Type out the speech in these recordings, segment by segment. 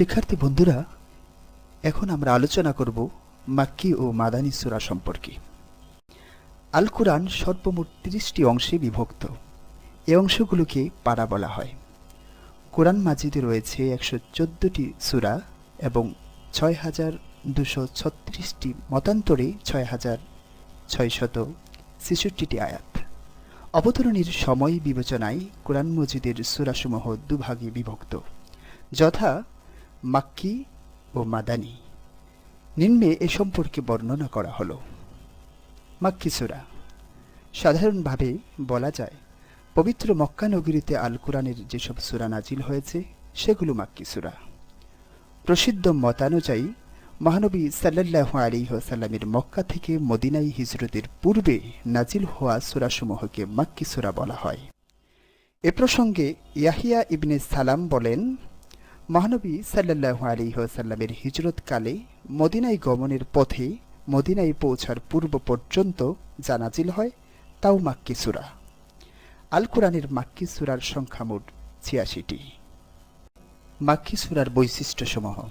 শিক্ষার্থী বন্ধুরা, এখন আমরা আলোচনা করব মাক্কি ও মাদানী সূরা সম্পর্কে। আল কুরআন সর্বমোট তিরিশটি অংশে বিভক্ত। এ অংশগুলোকে পাড়া বলা হয়। কোরআন মাজিদে রয়েছে একশো চোদ্দোটি সূরা এবং ছয় হাজার দুশো ছত্রিশটি মতান্তরে ছয় হাজার ছয়শত ছেষট্টিটি আয়াত। অবতরণের সময় বিবেচনায় কোরআন মজিদের সূরাসমূহ দুভাগে বিভক্ত। যথা মাক্কি ও মাদানী। নিম্নে এ সম্পর্কে বর্ণনা করা হলো। মাক্কি সূরা। সাধারণভাবে বলা যায়, পবিত্র মক্কা নগরীতে আল কোরআনের যেসব সূরা নাজিল হয়েছে, সেগুলো মাক্কি সূরা। প্রসিদ্ধ মতানুযায়ী, মহানবী সাল্লাল্লাহু আলাইহি ওয়াসাল্লামের মক্কা থেকে মদিনাই হিজরতের পূর্বে নাজিল হওয়া সূরাসমূহকে মাক্কি সূরা বলা হয়। এ প্রসঙ্গে ইয়াহিয়া ইবনে সালাম বলেন মহানবী সাল্লাল্লাহু আলাইহি ওয়াসাল্লামের হিজরতকালে মদিনায় গমনের পথে মদিনায় পৌঁছার পূর্ব পর্যন্ত জানাজিল হয় তাও মাক্কি সূরা। আল কোরআনের মাক্কি সূরার সংখ্যা মোট ছিয়াশিটি। মাক্কি সূরার বৈশিষ্ট্যসমূহ।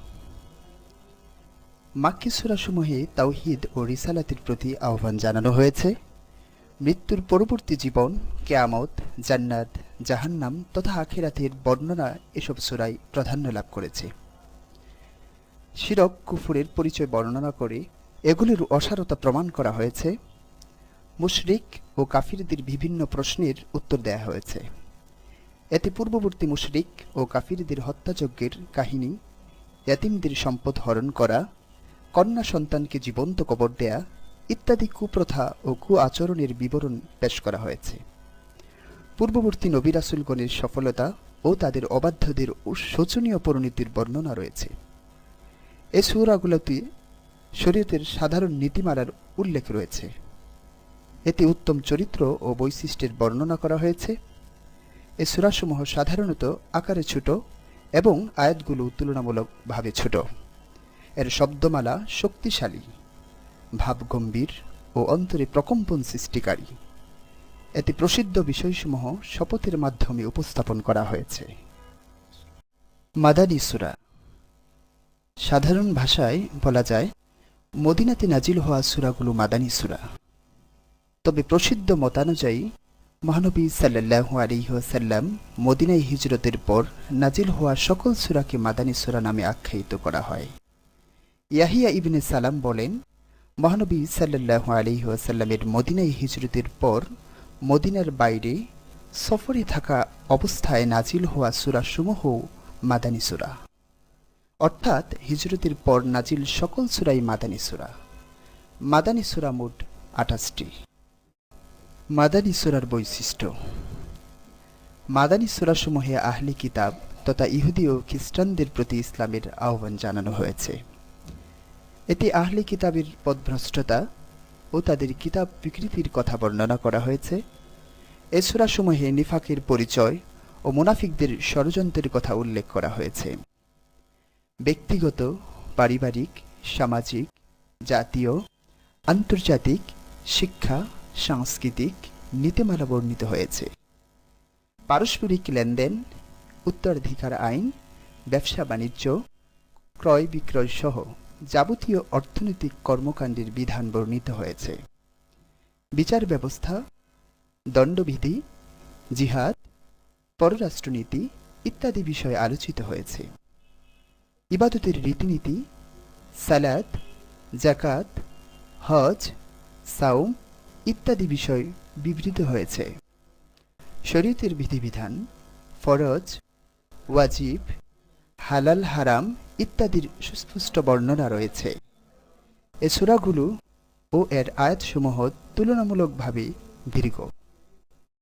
মাক্কি সূরাসমূহে তাওহিদ ও রিসালাতের প্রতি আহ্বান জানানো হয়েছে। মৃত্যুর পরবর্তী জীবন, কেয়ামত, জান্নাত জাহান্নাম তথা আখিরাতের বর্ণনা এসব সূরায় প্রাধান্য লাভ করেছে। শিরক কুফুরের পরিচয় বর্ণনা করে এগুলির অসারতা প্রমাণ করা হয়েছে। মুশরিক ও কাফিরদের বিভিন্ন প্রশ্নের উত্তর দেয়া হয়েছে। এতে পূর্ববর্তী মুশরিক ও কাফিরদের হত্যাযজ্ঞের কাহিনী, ইয়াতিমদের সম্পদ হরণ করা, কন্যা সন্তানকে জীবন্ত কবর দেয়া ইত্যাদি কুপ্রথা ও কু আচরণের বিবরণ পেশ করা হয়েছে। পূর্ববর্তী নবী রাসুলগণের সফলতা ও তাদের অবাধ্যদের শোচনীয় পরিণতির বর্ণনা রয়েছে। এ সুরাগুলোতে শরীয়তের সাধারণ নীতিমালার উল্লেখ রয়েছে। এতে উত্তম চরিত্র ও বৈশিষ্ট্যের বর্ণনা করা হয়েছে। এ সুরাসমূহ সাধারণত আকারে ছোট এবং আয়াতগুলো তুলনামূলকভাবে ছোট। এর শব্দমালা শক্তিশালী, ভাবগম্ভীর ও অন্তরে প্রকম্পন সৃষ্টিকারী। এতে প্রসিদ্ধ বিষয়সমূহ শপথের মাধ্যমে উপস্থাপন করা হয়েছে। মাদানী সুরা। সাধারণ ভাষায় বলা যায়, মদিনাতে নাজিল হওয়া সুরাগুলো মাদানী সুরা। তবে প্রসিদ্ধ মতানুযায়ী, মহানবী সাল্লাহু আলিহাসাল্লাম মদিনায় হিজরতের পর নাজিল হওয়া সকল সুরাকে মাদানী সুরা নামে আখ্যায়িত করা হয়। ইয়াহিয়া ইবনে সালাম বলেন, মহানবী সাল্লাহু আলিহাসাল্লামের মদিনায় হিজরতের পর মদিনার বাইরে সফরে থাকা অবস্থায় নাজিল হওয়া সুরাসমূহ মাদানী সুরা। অর্থাৎ হিজরতের পর নাজিল সকল সুরাই মাদানী সুরা। মাদানী সুরা মোট আঠাশটি। মাদানী সুরার বৈশিষ্ট্য। মাদানী সুরাসমূহে আহলি কিতাব তথা ইহুদি ও খ্রিস্টানদের প্রতি ইসলামের আহ্বান জানানো হয়েছে। এতে আহলি কিতাবের পদভ্রষ্টতা ও তাদের কিতাব বিকৃতির কথা বর্ণনা করা হয়েছে। এ সুরাসমূহে নিফাকের পরিচয় ও মুনাফিকদের ষড়যন্ত্রের কথা উল্লেখ করা হয়েছে। ব্যক্তিগত, পারিবারিক, সামাজিক, জাতীয়, আন্তর্জাতিক, শিক্ষা, সাংস্কৃতিক নীতিমালা বর্ণিত হয়েছে। পারস্পরিক লেনদেন, উত্তরাধিকার আইন ব্যবসা বাণিজ্য ক্রয় বিক্রয় সহ যাবতীয় অর্থনৈতিক কর্মকাণ্ডের বিধান বর্ণিত হয়েছে। বিচার ব্যবস্থা, দণ্ডবিধি, জিহাদ, পররাষ্ট্রনীতি ইত্যাদি বিষয়ে আলোচিত হয়েছে। ইবাদতের রীতিনীতি সালাদ জাকাত হজ সাউম ইত্যাদি বিষয় বিবৃত হয়েছে। শরীয়তের বিধিবিধান, ফরজ, ওয়াজিব, হালাল, হারাম ইত্যাদির সুস্পষ্ট বর্ণনা রয়েছে। এ সুরাগুলো ও এর আয়াতসমূহ তুলনামূলকভাবে দীর্ঘ।